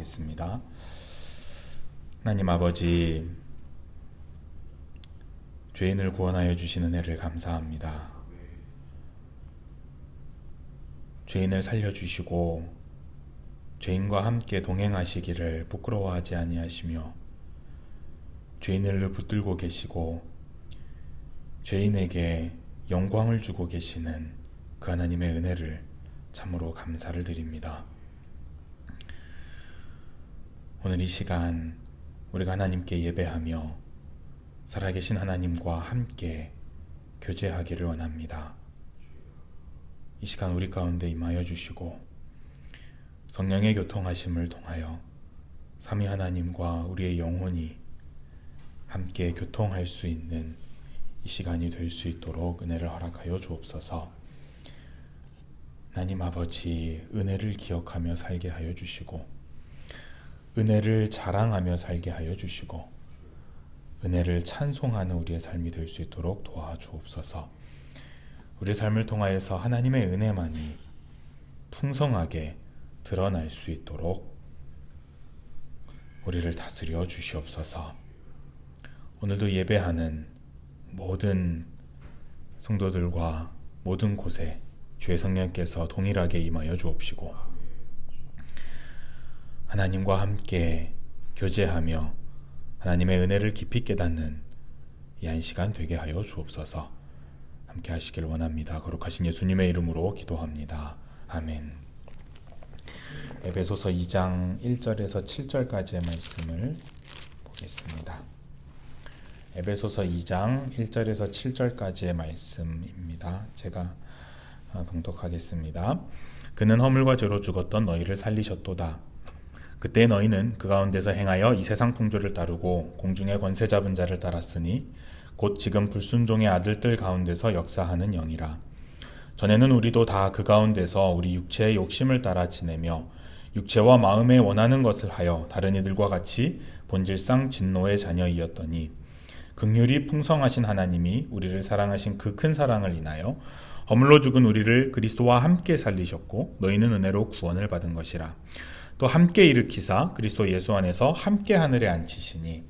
기도하겠습니다. 하나님 아버지, 죄인을 구원하여 주신 은혜를 감사합니다. 죄인을 살려주시고 죄인과 함께 동행하시기를 부끄러워하지 아니하시며 죄인을 붙들고 계시고 죄인에게 영광을 주고 계시는 그 하나님의 은혜를 참으로 감사를 드립니다. 오늘 이 시간 우리가 하나님께 예배하며 살아계신 하나님과 함께 교제하기를 원합니다. 이 시간 우리 가운데 임하여 주시고 성령의 교통하심을 통하여 삼위 하나님과 우리의 영혼이 함께 교통할 수 있는 이 시간이 될 수 있도록 은혜를 허락하여 주옵소서. 하나님 아버지 은혜를 기억하며 살게 하여 주시고 은혜를 자랑하며 살게 하여 주시고 은혜를 찬송하는 우리의 삶이 될 수 있도록 도와주옵소서. 우리의 삶을 통하여서 하나님의 은혜만이 풍성하게 드러날 수 있도록 우리를 다스려 주시옵소서. 오늘도 예배하는 모든 성도들과 모든 곳에 주의 성령께서 동일하게 임하여 주옵시고 하나님과 함께 교제하며 하나님의 은혜를 깊이 깨닫는 이 한 시간 되게 하여 주옵소서. 함께 하시길 원합니다. 거룩하신 예수님의 이름으로 기도합니다. 아멘. 에베소서 2장 1절에서 7절까지의 말씀을 보겠습니다. 에베소서 2장 1절에서 7절까지의 말씀입니다. 제가 봉독하겠습니다. 그는 허물과 죄로 죽었던 너희를 살리셨도다. 그때 너희는 그 가운데서 행하여 이 세상 풍조를 따르고 공중의 권세 잡은 자를 따랐으니 곧 지금 불순종의 아들들 가운데서 역사하는 영이라. 전에는 우리도 다 그 가운데서 우리 육체의 욕심을 따라 지내며 육체와 마음에 원하는 것을 하여 다른 이들과 같이 본질상 진노의 자녀이었더니 극률이 풍성하신 하나님이 우리를 사랑하신 그 큰 사랑을 인하여 허물로 죽은 우리를 그리스도와 함께 살리셨고 너희는 은혜로 구원을 받은 것이라. 또 함께 일으키사 그리스도 예수 안에서 함께 하늘에 앉히시니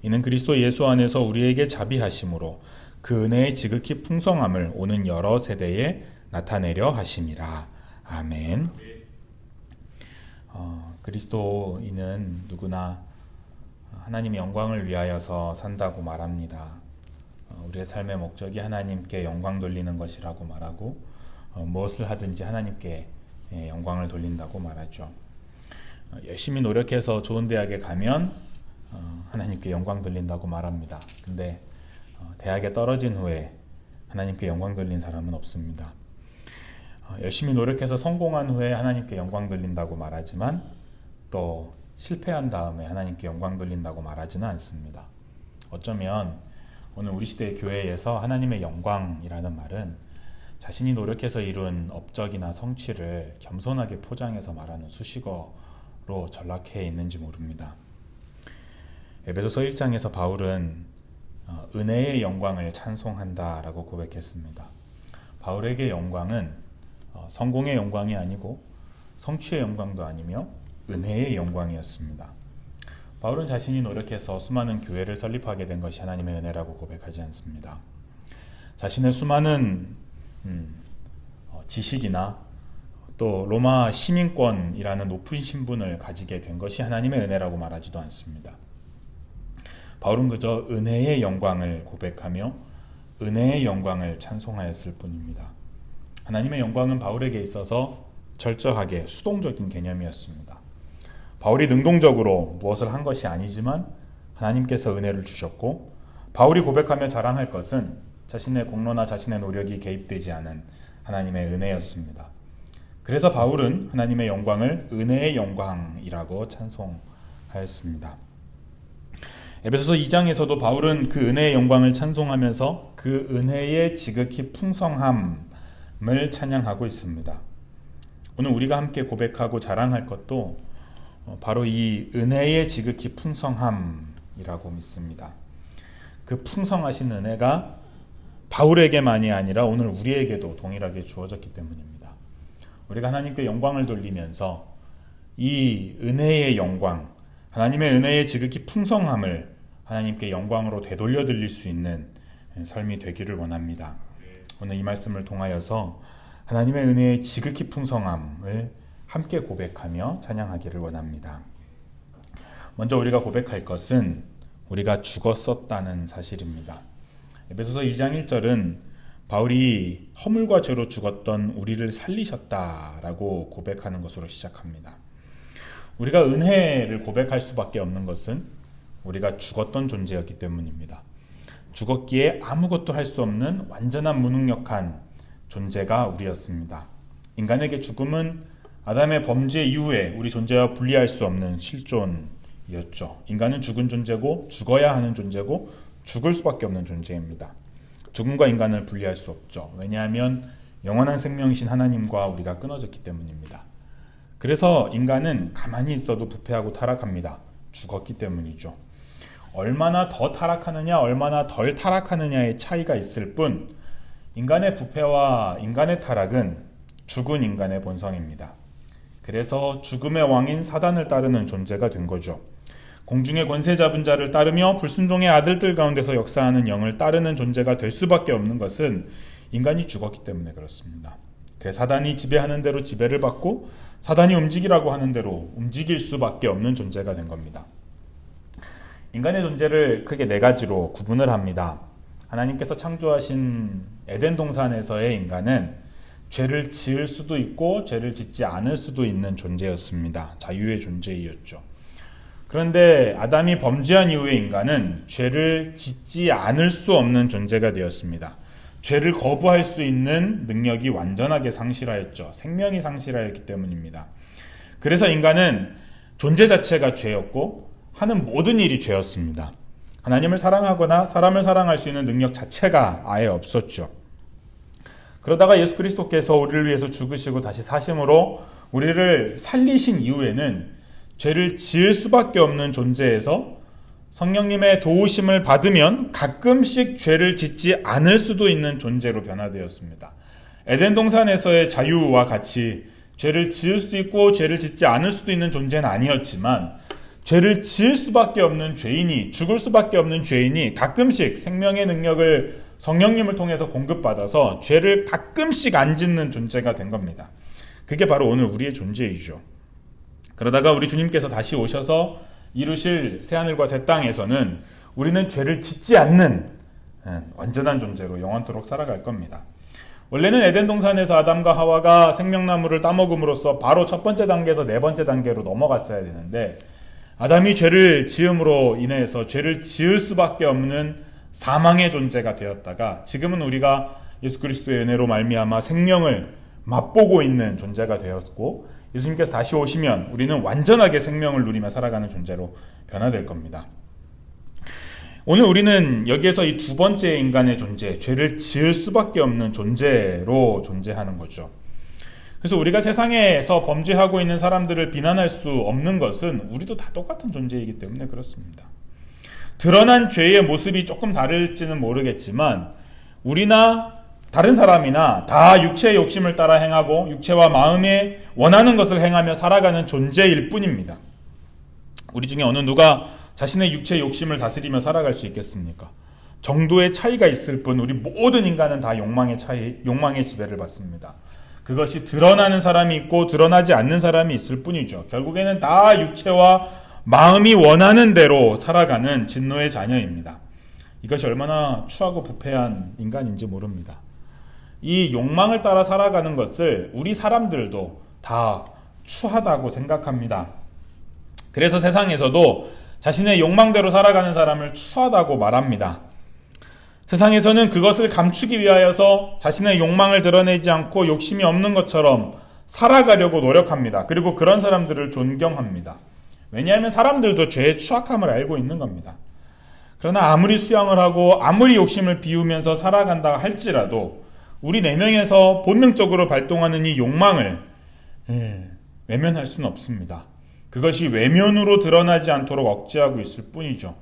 이는 그리스도 예수 안에서 우리에게 자비하심으로 그 은혜의 지극히 풍성함을 오는 여러 세대에 나타내려 하심이라. 아멘. 어, 그리스도인은 누구나 하나님의 영광을 위하여서 산다고 말합니다. 어, 우리의 삶의 목적이 하나님께 영광 돌리는 것이라고 말하고 어, 무엇을 하든지 하나님께 예, 영광을 돌린다고 말하죠. 어, 열심히 노력해서 좋은 대학에 가면 어, 하나님께 영광 돌린다고 말합니다. 근데 어, 대학에 떨어진 후에 하나님께 영광 돌린 사람은 없습니다. 열심히 노력해서 성공한 후에 하나님께 영광 돌린다고 말하지만 또 실패한 다음에 하나님께 영광 돌린다고 말하지는 않습니다. 어쩌면 오늘 우리 시대의 교회에서 하나님의 영광이라는 말은 자신이 노력해서 이룬 업적이나 성취를 겸손하게 포장해서 말하는 수식어 로 전락해 있는지 모릅니다. 에베소서 1장에서 바울은 어, 은혜의 영광을 찬송한다라고 고백했습니다. 바울에게 영광은 어, 성공의 영광이 아니고 성취의 영광도 아니며 은혜의 영광이었습니다. 바울은 자신이 노력해서 수많은 교회를 설립하게 된 것이 하나님의 은혜라고 고백하지 않습니다. 자신의 수많은 음, 어, 지식이나 또 로마 시민권이라는 높은 신분을 가지게 된 것이 하나님의 은혜라고 말하지도 않습니다. 바울은 그저 은혜의 영광을 고백하며 은혜의 영광을 찬송하였을 뿐입니다. 하나님의 영광은 바울에게 있어서 절저하게 수동적인 개념이었습니다. 바울이 능동적으로 무엇을 한 것이 아니지만 하나님께서 은혜를 주셨고 바울이 고백하며 자랑할 것은 자신의 공로나 자신의 노력이 개입되지 않은 하나님의 은혜였습니다. 그래서 바울은 하나님의 영광을 은혜의 영광이라고 찬송하였습니다. 에베소서 2장에서도 바울은 그 은혜의 영광을 찬송하면서 그 은혜의 지극히 풍성함을 찬양하고 있습니다. 오늘 우리가 함께 고백하고 자랑할 것도 어, 바로 이 은혜의 지극히 풍성함이라고 믿습니다. 그 풍성하신 은혜가 바울에게만이 아니라 오늘 우리에게도 동일하게 주어졌기 때문입니다. 우리가 하나님께 영광을 돌리면서 이 은혜의 영광, 하나님의 은혜의 지극히 풍성함을 하나님께 영광으로 되돌려 드릴 수 있는 삶이 되기를 원합니다. 오늘 이 말씀을 통하여서 하나님의 은혜의 지극히 풍성함을 함께 고백하며 찬양하기를 원합니다. 먼저 우리가 고백할 것은 우리가 죽었었다는 사실입니다. 에베소서 2장 1절은 바울이 허물과 죄로 죽었던 우리를 살리셨다라고 고백하는 것으로 시작합니다. 우리가 은혜를 고백할 수밖에 없는 것은 우리가 죽었던 존재였기 때문입니다. 죽었기에 아무것도 할 수 없는 완전한 무능력한 존재가 우리였습니다. 인간에게 죽음은 아담의 범죄 이후에 우리 존재와 분리할 수 없는 실존이었죠. 인간은 죽은 존재고 죽어야 하는 존재고 죽을 수밖에 없는 존재입니다. 죽음과 인간을 분리할 수 없죠. 왜냐하면 영원한 생명이신 하나님과 우리가 끊어졌기 때문입니다. 그래서 인간은 가만히 있어도 부패하고 타락합니다. 죽었기 때문이죠. 얼마나 더 타락하느냐, 얼마나 덜 타락하느냐의 차이가 있을 뿐, 인간의 부패와 인간의 타락은 죽은 인간의 본성입니다. 그래서 죽음의 왕인 사단을 따르는 존재가 된 거죠. 공중의 권세 잡은 자를 따르며 불순종의 아들들 가운데서 역사하는 영을 따르는 존재가 될 수밖에 없는 것은 인간이 죽었기 때문에 그렇습니다. 그래서 사단이 지배하는 대로 지배를 받고 사단이 움직이라고 하는 대로 움직일 수밖에 없는 존재가 된 겁니다. 인간의 존재를 크게 네 가지로 구분을 합니다. 하나님께서 창조하신 에덴 동산에서의 인간은 죄를 지을 수도 있고 죄를 짓지 않을 수도 있는 존재였습니다. 자유의 존재이었죠. 그런데 아담이 범죄한 이후의 인간은 죄를 짓지 않을 수 없는 존재가 되었습니다. 죄를 거부할 수 있는 능력이 완전하게 상실하였죠. 생명이 상실하였기 때문입니다. 그래서 인간은 존재 자체가 죄였고 하는 모든 일이 죄였습니다. 하나님을 사랑하거나 사람을 사랑할 수 있는 능력 자체가 아예 없었죠. 그러다가 예수 그리스도께서 우리를 위해서 죽으시고 다시 사심으로 우리를 살리신 이후에는 죄를 지을 수밖에 없는 존재에서 성령님의 도우심을 받으면 가끔씩 죄를 짓지 않을 수도 있는 존재로 변화되었습니다. 에덴 동산에서의 자유와 같이 죄를 지을 수도 있고 죄를 짓지 않을 수도 있는 존재는 아니었지만 죄를 지을 수밖에 없는 죄인이 죽을 수밖에 없는 죄인이 가끔씩 생명의 능력을 성령님을 통해서 공급받아서 죄를 가끔씩 안 짓는 존재가 된 겁니다. 그게 바로 오늘 우리의 존재이죠. 그러다가 우리 주님께서 다시 오셔서 이루실 새하늘과 새 땅에서는 우리는 죄를 짓지 않는 예, 완전한 존재로 영원토록 살아갈 겁니다. 원래는 에덴 동산에서 아담과 하와가 생명나무를 따먹음으로써 바로 첫 번째 단계에서 네 번째 단계로 넘어갔어야 되는데 아담이 죄를 지음으로 인해서 죄를 지을 수밖에 없는 사망의 존재가 되었다가 지금은 우리가 예수 그리스도의 은혜로 말미암아 생명을 맛보고 있는 존재가 되었고 예수님께서 다시 오시면 우리는 완전하게 생명을 누리며 살아가는 존재로 변화될 겁니다. 오늘 우리는 여기에서 이 두 번째 인간의 존재, 죄를 지을 수밖에 없는 존재로 존재하는 거죠. 그래서 우리가 세상에서 범죄하고 있는 사람들을 비난할 수 없는 것은 우리도 다 똑같은 존재이기 때문에 그렇습니다. 드러난 죄의 모습이 조금 다를지는 모르겠지만 우리나 다른 사람이나 다 육체의 욕심을 따라 행하고 육체와 마음에 원하는 것을 행하며 살아가는 존재일 뿐입니다. 우리 중에 어느 누가 자신의 육체의 욕심을 다스리며 살아갈 수 있겠습니까? 정도의 차이가 있을 뿐 우리 모든 인간은 다 욕망의 차이, 욕망의 지배를 받습니다. 그것이 드러나는 사람이 있고 드러나지 않는 사람이 있을 뿐이죠. 결국에는 다 육체와 마음이 원하는 대로 살아가는 진노의 자녀입니다. 이것이 얼마나 추하고 부패한 인간인지 모릅니다. 이 욕망을 따라 살아가는 것을 우리 사람들도 다 추하다고 생각합니다. 그래서 세상에서도 자신의 욕망대로 살아가는 사람을 추하다고 말합니다. 세상에서는 그것을 감추기 위하여서 자신의 욕망을 드러내지 않고 욕심이 없는 것처럼 살아가려고 노력합니다. 그리고 그런 사람들을 존경합니다. 왜냐하면 사람들도 죄의 추악함을 알고 있는 겁니다. 그러나 아무리 수양을 하고 아무리 욕심을 비우면서 살아간다 할지라도 우리 내면에서 본능적으로 발동하는 이 욕망을 예, 외면할 수는 없습니다. 그것이 외면으로 드러나지 않도록 억제하고 있을 뿐이죠.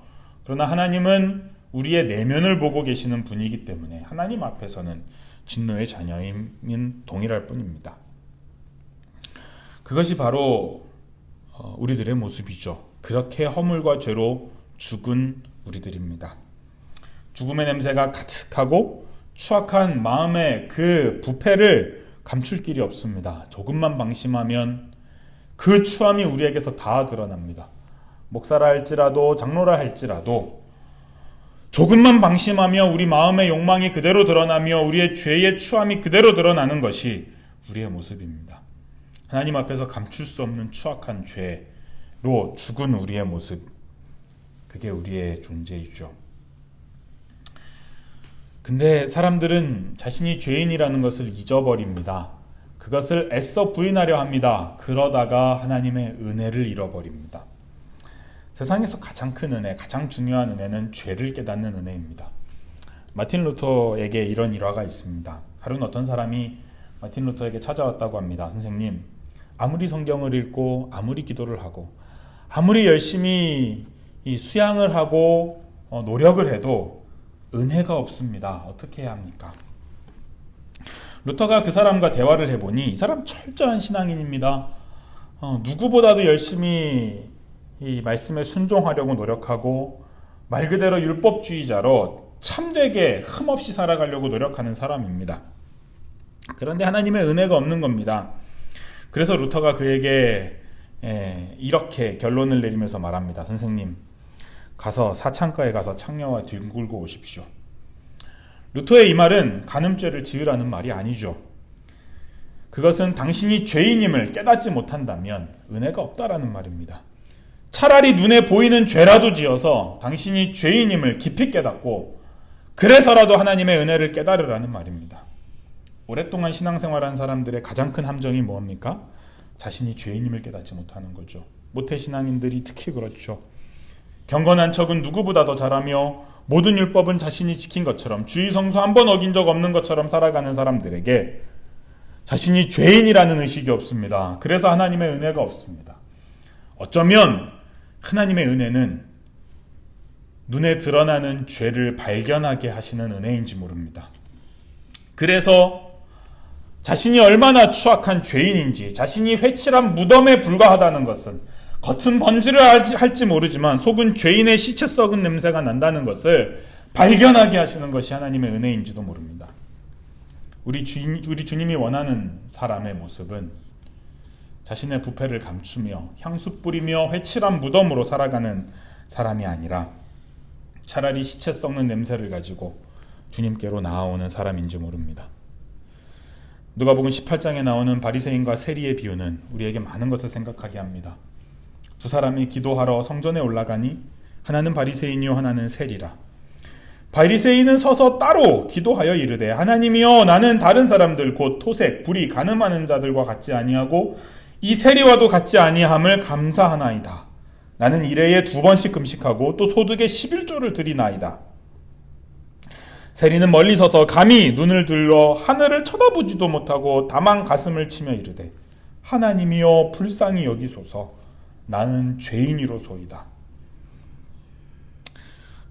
그러나 하나님은 우리의 내면을 보고 계시는 분이기 때문에 하나님 앞에서는 진노의 자녀인 동일할 뿐입니다. 그것이 바로 어, 우리들의 모습이죠. 그렇게 허물과 죄로 죽은 우리들입니다. 죽음의 냄새가 가득하고 추악한 마음의 그 부패를 감출 길이 없습니다. 조금만 방심하면 그 추함이 우리에게서 다 드러납니다. 목사라 할지라도 장로라 할지라도 조금만 방심하며 우리 마음의 욕망이 그대로 드러나며 우리의 죄의 추함이 그대로 드러나는 것이 우리의 모습입니다. 하나님 앞에서 감출 수 없는 추악한 죄로 죽은 우리의 모습. 그게 우리의 존재이죠. 근데 사람들은 자신이 죄인이라는 것을 잊어버립니다. 그것을 애써 부인하려 합니다. 그러다가 하나님의 은혜를 잃어버립니다. 세상에서 가장 큰 은혜, 가장 중요한 은혜는 죄를 깨닫는 은혜입니다. 마틴 루터에게 이런 일화가 있습니다. 하루는 어떤 사람이 마틴 루터에게 찾아왔다고 합니다. 선생님, 아무리 성경을 읽고 아무리 기도를 하고 아무리 열심히 수양을 하고 어, 노력을 해도 은혜가 없습니다. 어떻게 해야 합니까? 루터가 그 사람과 대화를 해보니 이 사람 철저한 신앙인입니다. 어, 누구보다도 열심히 이 말씀에 순종하려고 노력하고 말 그대로 율법주의자로 참되게 흠없이 살아가려고 노력하는 사람입니다. 그런데 하나님의 은혜가 없는 겁니다. 그래서 루터가 그에게 예, 이렇게 결론을 내리면서 말합니다. 선생님, 가서 사창가에 가서 창녀와 뒹굴고 오십시오. 루터의 이 말은 간음죄를 지으라는 말이 아니죠. 그것은 당신이 죄인임을 깨닫지 못한다면 은혜가 없다라는 말입니다. 차라리 눈에 보이는 죄라도 지어서 당신이 죄인임을 깊이 깨닫고 그래서라도 하나님의 은혜를 깨달으라는 말입니다. 오랫동안 신앙생활한 사람들의 가장 큰 함정이 뭡니까? 자신이 죄인임을 깨닫지 못하는 거죠. 모태 신앙인들이 특히 그렇죠. 경건한 척은 누구보다 더 잘하며 모든 율법은 자신이 지킨 것처럼 주의 성수 한 번 어긴 적 없는 것처럼 살아가는 사람들에게 자신이 죄인이라는 의식이 없습니다. 그래서 하나님의 은혜가 없습니다. 어쩌면 하나님의 은혜는 눈에 드러나는 죄를 발견하게 하시는 은혜인지 모릅니다. 그래서 자신이 얼마나 추악한 죄인인지, 자신이 회칠한 무덤에 불과하다는 것은 겉은 번지를 할지 모르지만 속은 죄인의 시체 썩은 냄새가 난다는 것을 발견하게 하시는 것이 하나님의 은혜인지도 모릅니다. 우리 주인, 우리 주님이 원하는 사람의 모습은 자신의 부패를 감추며 향수 뿌리며 회칠한 무덤으로 살아가는 사람이 아니라 차라리 시체 썩는 냄새를 가지고 주님께로 나아오는 사람인지 모릅니다. 누가복음 18장에 나오는 바리새인과 세리의 비유는 우리에게 많은 것을 생각하게 합니다. 두 사람이 기도하러 성전에 올라가니 하나는 바리새인이요 하나는 세리라. 바리새인은 서서 따로 기도하여 이르되 하나님이여 나는 다른 사람들 곧 토색 불이 가늠하는 자들과 같지 아니하고 이 세리와도 같지 아니함을 감사하나이다. 나는 일회에 두 번씩 금식하고 또 소득의 11조를 드리나이다. 세리는 멀리 서서 감히 눈을 들러 하늘을 쳐다보지도 못하고 다만 가슴을 치며 이르되 하나님이여 불쌍히 여기소서 나는 죄인이로소이다.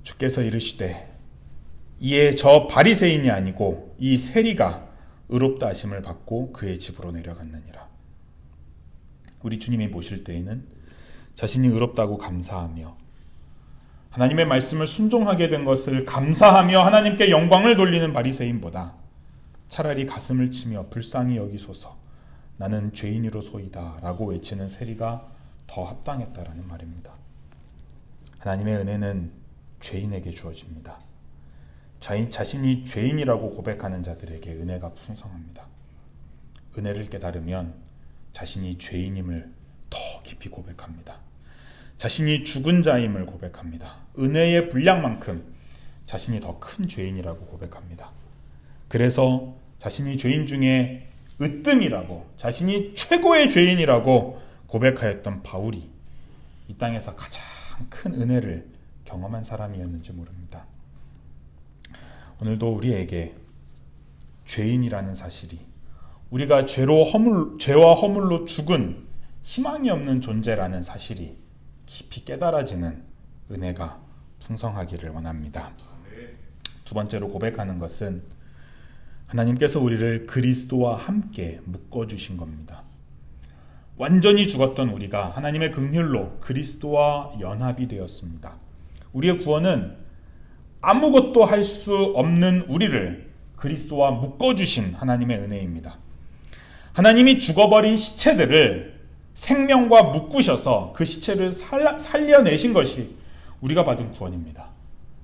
주께서 이르시되 이에 저 바리새인이 아니고 이 세리가 의롭다 하심을 받고 그의 집으로 내려갔느니라. 우리 주님이 보실 때에는 자신이 의롭다고 감사하며 하나님의 말씀을 순종하게 된 것을 감사하며 하나님께 영광을 돌리는 바리새인보다 차라리 가슴을 치며 불쌍히 여기소서 나는 죄인으로 소이다라고 외치는 세리가 더 합당했다라는 말입니다. 하나님의 은혜는 죄인에게 주어집니다. 자신이 죄인이라고 고백하는 자들에게 은혜가 풍성합니다. 은혜를 깨달으면 자신이 죄인임을 더 깊이 고백합니다. 자신이 죽은 자임을 고백합니다. 은혜의 분량만큼 자신이 더 큰 죄인이라고 고백합니다. 그래서 자신이 죄인 중에 으뜸이라고 자신이 최고의 죄인이라고 고백하였던 바울이 이 땅에서 가장 큰 은혜를 경험한 사람이었는지 모릅니다. 오늘도 우리에게 죄인이라는 사실이 우리가 죄로 허물, 죄와 허물로 죽은 희망이 없는 존재라는 사실이 깊이 깨달아지는 은혜가 풍성하기를 원합니다. 두 번째로 고백하는 것은 하나님께서 우리를 그리스도와 함께 묶어 주신 겁니다. 완전히 죽었던 우리가 하나님의 긍휼로 그리스도와 연합이 되었습니다. 우리의 구원은 아무것도 할 수 없는 우리를 그리스도와 묶어주신 하나님의 은혜입니다. 하나님이 죽어버린 시체들을 생명과 묶으셔서 그 시체를 살, 살려내신 것이 우리가 받은 구원입니다.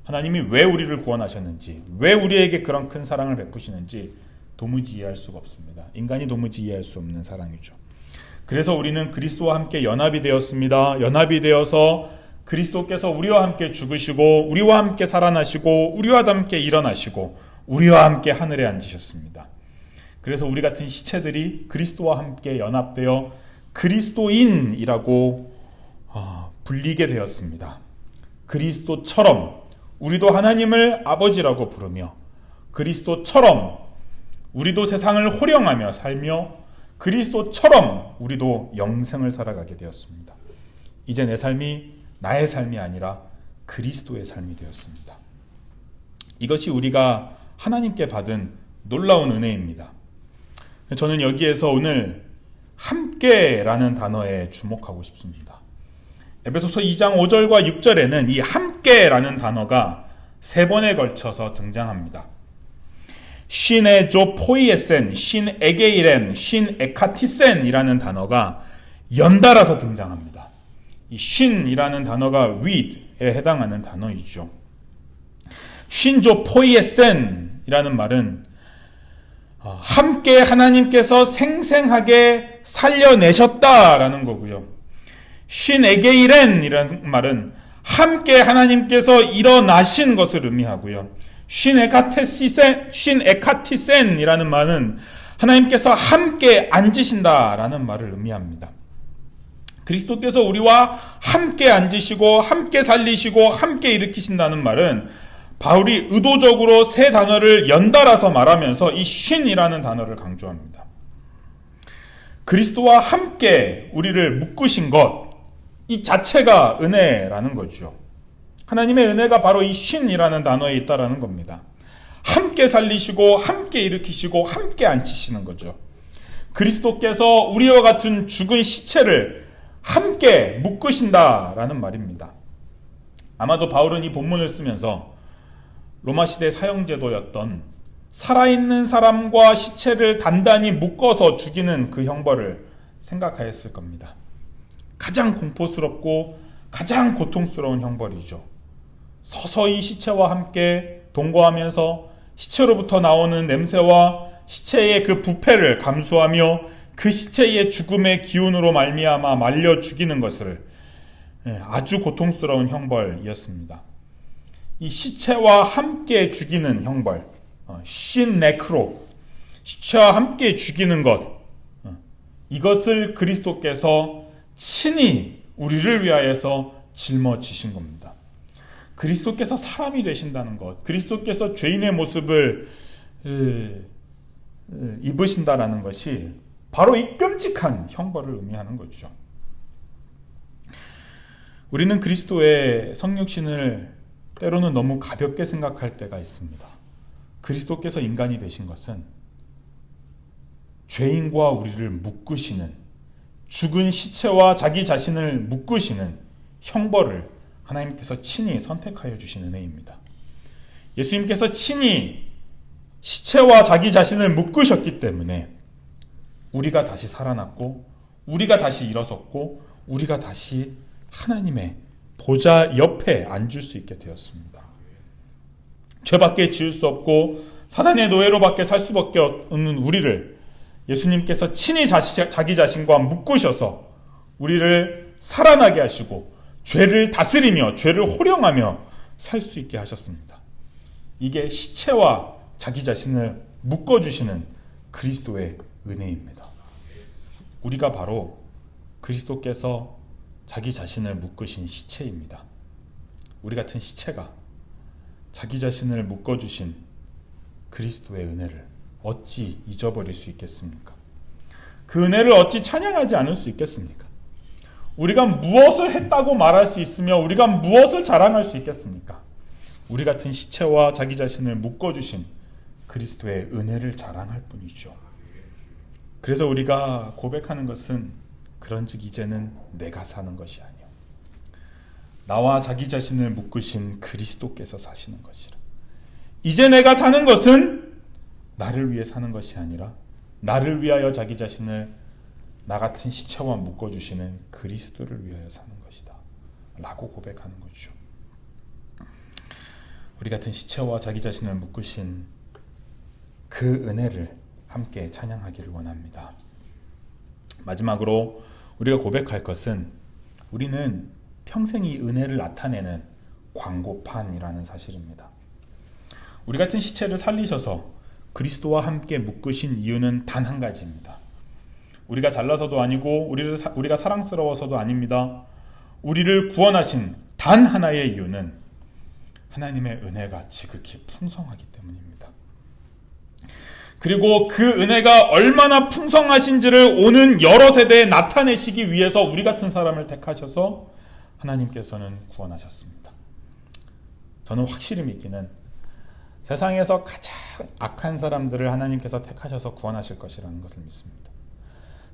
하나님이 왜 우리를 구원하셨는지, 왜 우리에게 그런 큰 사랑을 베푸시는지 도무지 이해할 수가 없습니다. 인간이 도무지 이해할 수 없는 사랑이죠. 그래서 우리는 그리스도와 함께 연합이 되었습니다. 연합이 되어서 그리스도께서 우리와 함께 죽으시고 우리와 함께 살아나시고 우리와 함께 일어나시고 우리와 함께 하늘에 앉으셨습니다. 그래서 우리 같은 시체들이 그리스도와 함께 연합되어 그리스도인이라고 아, 불리게 되었습니다. 그리스도처럼 우리도 하나님을 아버지라고 부르며 그리스도처럼 우리도 세상을 호령하며 살며 그리스도처럼 우리도 영생을 살아가게 되었습니다. 이제 내 삶이 나의 삶이 아니라 그리스도의 삶이 되었습니다. 이것이 우리가 하나님께 받은 놀라운 은혜입니다. 저는 여기에서 오늘 함께라는 단어에 주목하고 싶습니다. 에베소서 2장 5절과 6절에는 이 함께라는 단어가 세 번에 걸쳐서 등장합니다. 신의 조 포이에센, 신 에게이렌, 신 에카티센이라는 단어가 연달아서 등장합니다. 이 신이라는 단어가 with에 해당하는 단어이죠. 신조 포이에센이라는 말은 어, 함께 하나님께서 생생하게 살려내셨다라는 거고요. 신 에게이렌이라는 말은 함께 하나님께서 일어나신 것을 의미하고요. 신 에카테시센, 신 에카티센이라는 말은 하나님께서 함께 앉으신다라는 말을 의미합니다. 그리스도께서 우리와 함께 앉으시고 함께 살리시고 함께 일으키신다는 말은 바울이 의도적으로 세 단어를 연달아서 말하면서 이 신이라는 단어를 강조합니다. 그리스도와 함께 우리를 묶으신 것, 이 자체가 은혜라는 거죠. 하나님의 은혜가 바로 이 신이라는 단어에 있다라는 겁니다. 함께 살리시고, 함께 일으키시고, 함께 앉히시는 거죠. 그리스도께서 우리와 같은 죽은 시체를 함께 묶으신다라는 말입니다. 아마도 바울은 이 본문을 쓰면서 로마 시대 사형제도였던 살아있는 사람과 시체를 단단히 묶어서 죽이는 그 형벌을 생각하였을 겁니다. 가장 공포스럽고 가장 고통스러운 형벌이죠. 서서히 시체와 함께 동거하면서 시체로부터 나오는 냄새와 시체의 그 부패를 감수하며 그 시체의 죽음의 기운으로 말미암아 말려 죽이는 것을 예, 아주 고통스러운 형벌이었습니다. 이 시체와 함께 죽이는 형벌, 어, 신 네크로, 시체와 함께 죽이는 것, 어, 이것을 그리스도께서 친히 우리를 위하여서 짊어지신 겁니다. 그리스도께서 사람이 되신다는 것, 그리스도께서 죄인의 모습을 입으신다라는 것이 바로 이 끔찍한 형벌을 의미하는 거죠. 우리는 그리스도의 성육신을 때로는 너무 가볍게 생각할 때가 있습니다. 그리스도께서 인간이 되신 것은 죄인과 우리를 묶으시는 죽은 시체와 자기 자신을 묶으시는 형벌을 하나님께서 친히 선택하여 주신 은혜입니다. 예수님께서 친히 시체와 자기 자신을 묶으셨기 때문에 우리가 다시 살아났고 우리가 다시 일어섰고 우리가 다시 하나님의 보좌 옆에 앉을 수 있게 되었습니다. 죄밖에 지을 수 없고 사단의 노예로밖에 살 수밖에 없는 우리를 예수님께서 친히 자기 자신과 묶으셔서 우리를 살아나게 하시고 죄를 다스리며 죄를 호령하며 살 수 있게 하셨습니다. 이게 시체와 자기 자신을 묶어주시는 그리스도의 은혜입니다. 우리가 바로 그리스도께서 자기 자신을 묶으신 시체입니다. 우리 같은 시체가 자기 자신을 묶어주신 그리스도의 은혜를 어찌 잊어버릴 수 있겠습니까? 그 은혜를 어찌 찬양하지 않을 수 있겠습니까? 우리가 무엇을 했다고 말할 수 있으며 우리가 무엇을 자랑할 수 있겠습니까? 우리 같은 시체와 자기 자신을 묶어주신 그리스도의 은혜를 자랑할 뿐이죠. 그래서 우리가 고백하는 것은 그런즉 이제는 내가 사는 것이 아니요 나와 자기 자신을 묶으신 그리스도께서 사시는 것이라. 이제 내가 사는 것은 나를 위해 사는 것이 아니라 나를 위하여 자기 자신을 나 같은 시체와 묶어 주시는 그리스도를 위하여 사는 것이다. 라고 고백하는 거죠. 우리 같은 시체와 자기 자신을 묶으신 그 은혜를 함께 찬양하기를 원합니다. 마지막으로 우리가 고백할 것은 우리는 평생 이 은혜를 나타내는 광고판이라는 사실입니다. 우리 같은 시체를 살리셔서 그리스도와 함께 묶으신 이유는 단 한 가지입니다. 우리가 잘나서도 아니고 우리를 사, 우리가 사랑스러워서도 아닙니다. 우리를 구원하신 단 하나의 이유는 하나님의 은혜가 지극히 풍성하기 때문입니다. 그리고 그 은혜가 얼마나 풍성하신지를 오는 여러 세대에 나타내시기 위해서 우리 같은 사람을 택하셔서 하나님께서는 구원하셨습니다. 저는 확실히 믿기는 세상에서 가장 악한 사람들을 하나님께서 택하셔서 구원하실 것이라는 것을 믿습니다.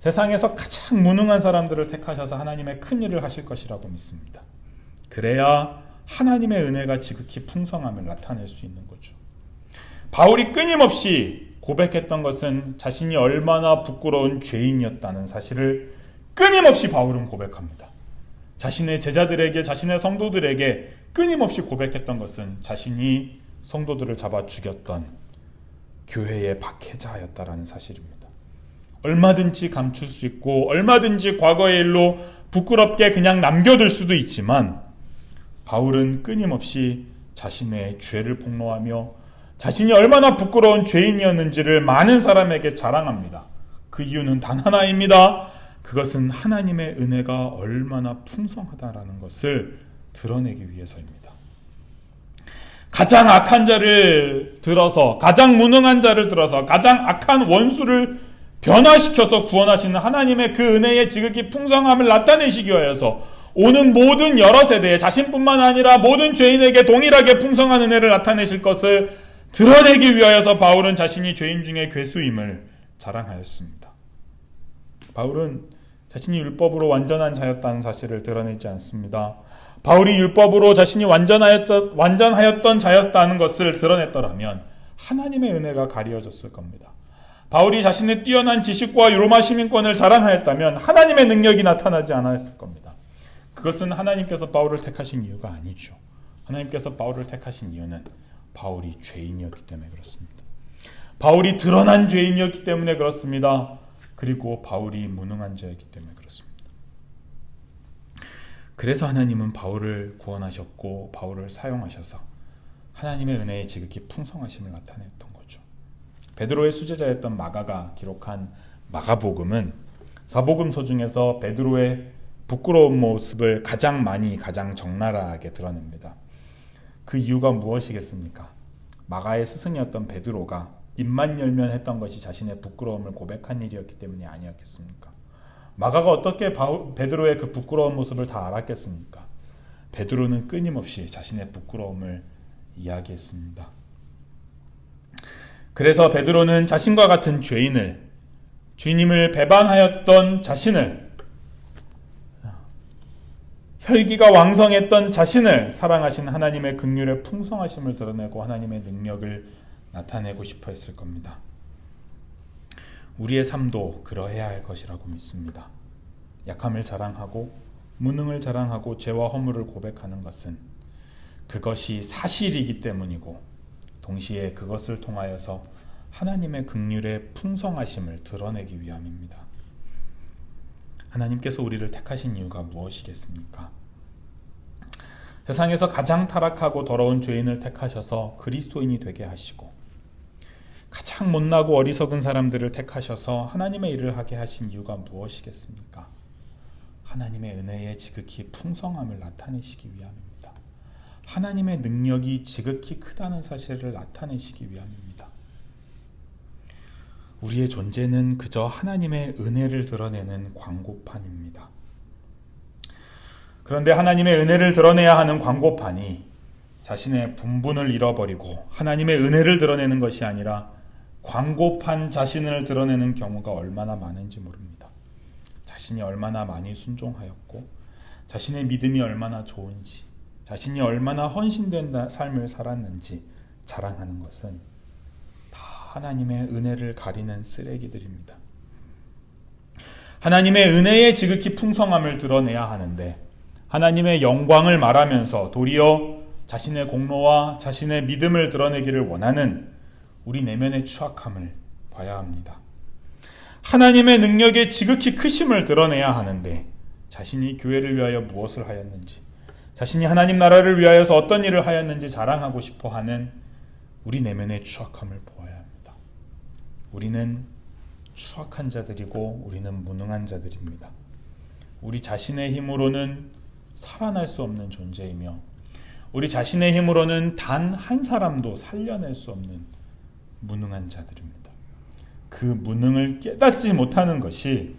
세상에서 가장 무능한 사람들을 택하셔서 하나님의 큰 일을 하실 것이라고 믿습니다. 그래야 하나님의 은혜가 지극히 풍성함을 나타낼 수 있는 거죠. 바울이 끊임없이 고백했던 것은 자신이 얼마나 부끄러운 죄인이었다는 사실을 끊임없이 바울은 고백합니다. 자신의 제자들에게, 자신의 성도들에게 끊임없이 고백했던 것은 자신이 성도들을 잡아 죽였던 교회의 박해자였다라는 사실입니다. 얼마든지 감출 수 있고, 얼마든지 과거의 일로 부끄럽게 그냥 남겨둘 수도 있지만, 바울은 끊임없이 자신의 죄를 폭로하며 자신이 얼마나 부끄러운 죄인이었는지를 많은 사람에게 자랑합니다. 그 이유는 단 하나입니다. 그것은 하나님의 은혜가 얼마나 풍성하다라는 것을 드러내기 위해서입니다. 가장 악한 자를 들어서, 가장 무능한 자를 들어서, 가장 악한 원수를 변화시켜서 구원하시는 하나님의 그 은혜의 지극히 풍성함을 나타내시기 위해서 오는 모든 여러 세대에 자신뿐만 아니라 모든 죄인에게 동일하게 풍성한 은혜를 나타내실 것을 드러내기 위하여서 바울은 자신이 죄인 중에 괴수임을 자랑하였습니다. 바울은 자신이 율법으로 완전한 자였다는 사실을 드러내지 않습니다. 바울이 율법으로 자신이 완전하였, 완전하였던 자였다는 것을 드러냈더라면 하나님의 은혜가 가리어졌을 겁니다. 바울이 자신의 뛰어난 지식과 로마 시민권을 자랑하였다면 하나님의 능력이 나타나지 않았을 겁니다. 그것은 하나님께서 바울을 택하신 이유가 아니죠. 하나님께서 바울을 택하신 이유는 바울이 죄인이었기 때문에 그렇습니다. 바울이 드러난 죄인이었기 때문에 그렇습니다. 그리고 바울이 무능한 자였기 때문에 그렇습니다. 그래서 하나님은 바울을 구원하셨고 바울을 사용하셔서 하나님의 은혜의 지극히 풍성하심을 나타냈던 거죠. 베드로의 수제자였던 마가가 기록한 마가복음은 사복음서 중에서 베드로의 부끄러운 모습을 가장 많이 가장 적나라하게 드러냅니다. 그 이유가 무엇이겠습니까? 마가의 스승이었던 베드로가 입만 열면 했던 것이 자신의 부끄러움을 고백한 일이었기 때문이 아니었겠습니까? 마가가 어떻게 바울, 베드로의 그 부끄러운 모습을 다 알았겠습니까? 베드로는 끊임없이 자신의 부끄러움을 이야기했습니다. 그래서 베드로는 자신과 같은 죄인을 주님을 배반하였던 자신을 혈기가 왕성했던 자신을 사랑하신 하나님의 극률의 풍성하심을 드러내고 하나님의 능력을 나타내고 싶어 했을 겁니다. 우리의 삶도 그러해야 할 것이라고 믿습니다. 약함을 자랑하고 무능을 자랑하고 죄와 허물을 고백하는 것은 그것이 사실이기 때문이고 동시에 그것을 통하여서 하나님의 극률의 풍성하심을 드러내기 위함입니다. 하나님께서 우리를 택하신 이유가 무엇이겠습니까? 세상에서 가장 타락하고 더러운 죄인을 택하셔서 그리스도인이 되게 하시고 가장 못나고 어리석은 사람들을 택하셔서 하나님의 일을 하게 하신 이유가 무엇이겠습니까? 하나님의 은혜의 지극히 풍성함을 나타내시기 위함입니다. 하나님의 능력이 지극히 크다는 사실을 나타내시기 위함입니다. 우리의 존재는 그저 하나님의 은혜를 드러내는 광고판입니다. 그런데 하나님의 은혜를 드러내야 하는 광고판이 자신의 분분을 잃어버리고 하나님의 은혜를 드러내는 것이 아니라 광고판 자신을 드러내는 경우가 얼마나 많은지 모릅니다. 자신이 얼마나 많이 순종하였고 자신의 믿음이 얼마나 좋은지 자신이 얼마나 헌신된 삶을 살았는지 자랑하는 것은 다 하나님의 은혜를 가리는 쓰레기들입니다. 하나님의 은혜의 지극히 풍성함을 드러내야 하는데 하나님의 영광을 말하면서 도리어 자신의 공로와 자신의 믿음을 드러내기를 원하는 우리 내면의 추악함을 봐야 합니다. 하나님의 능력의 지극히 크심을 드러내야 하는데 자신이 교회를 위하여 무엇을 하였는지 자신이 하나님 나라를 위하여서 어떤 일을 하였는지 자랑하고 싶어 하는 우리 내면의 추악함을 보아야 합니다. 우리는 추악한 자들이고 우리는 무능한 자들입니다. 우리 자신의 힘으로는 살아날 수 없는 존재이며 우리 자신의 힘으로는 단 한 사람도 살려낼 수 없는 무능한 자들입니다. 그 무능을 깨닫지 못하는 것이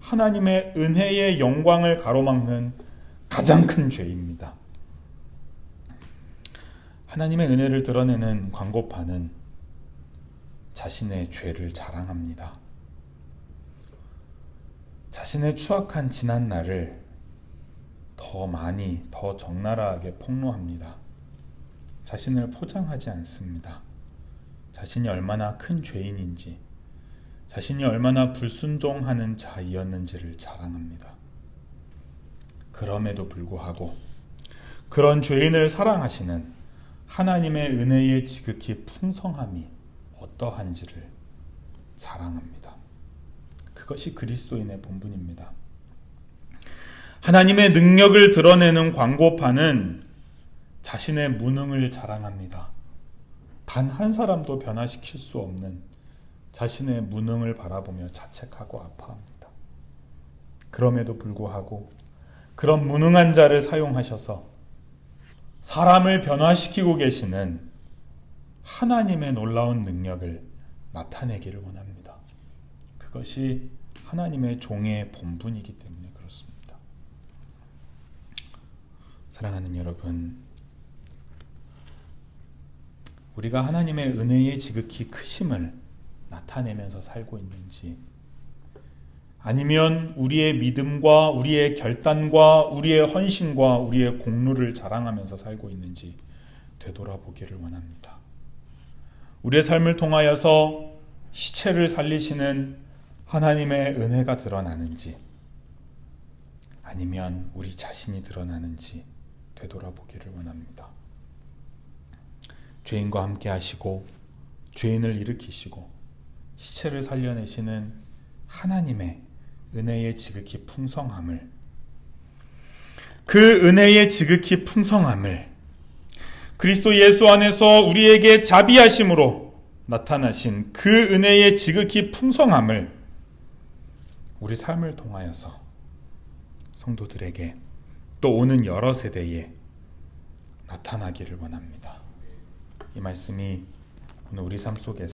하나님의 은혜의 영광을 가로막는 가장 큰 죄입니다. 하나님의 은혜를 드러내는 광고판은 자신의 죄를 자랑합니다. 자신의 추악한 지난 날을 더 많이, 더 적나라하게 폭로합니다. 자신을 포장하지 않습니다. 자신이 얼마나 큰 죄인인지, 자신이 얼마나 불순종하는 자이었는지를 자랑합니다. 그럼에도 불구하고 그런 죄인을 사랑하시는 하나님의 은혜의 지극히 풍성함이 어떠한지를 자랑합니다. 그것이 그리스도인의 본분입니다. 하나님의 능력을 드러내는 광고판은 자신의 무능을 자랑합니다. 단 한 사람도 변화시킬 수 없는 자신의 무능을 바라보며 자책하고 아파합니다. 그럼에도 불구하고 그런 무능한 자를 사용하셔서 사람을 변화시키고 계시는 하나님의 놀라운 능력을 나타내기를 원합니다. 그것이 하나님의 종의 본분이기 때문에 그렇습니다. 사랑하는 여러분, 우리가 하나님의 은혜의 지극히 크심을 나타내면서 살고 있는지, 아니면 우리의 믿음과 우리의 결단과 우리의 헌신과 우리의 공로를 자랑하면서 살고 있는지 되돌아보기를 원합니다. 우리의 삶을 통하여서 시체를 살리시는 하나님의 은혜가 드러나는지 아니면 우리 자신이 드러나는지 되돌아보기를 원합니다. 죄인과 함께 하시고 죄인을 일으키시고 시체를 살려내시는 하나님의 은혜의 지극히 풍성함을 그 은혜의 지극히 풍성함을 그리스도 예수 안에서 우리에게 자비하심으로 나타나신 그 은혜의 지극히 풍성함을 우리 삶을 통하여서 성도들에게 또 오는 여러 세대에 나타나기를 원합니다. 이 말씀이 오늘 우리 삶 속에서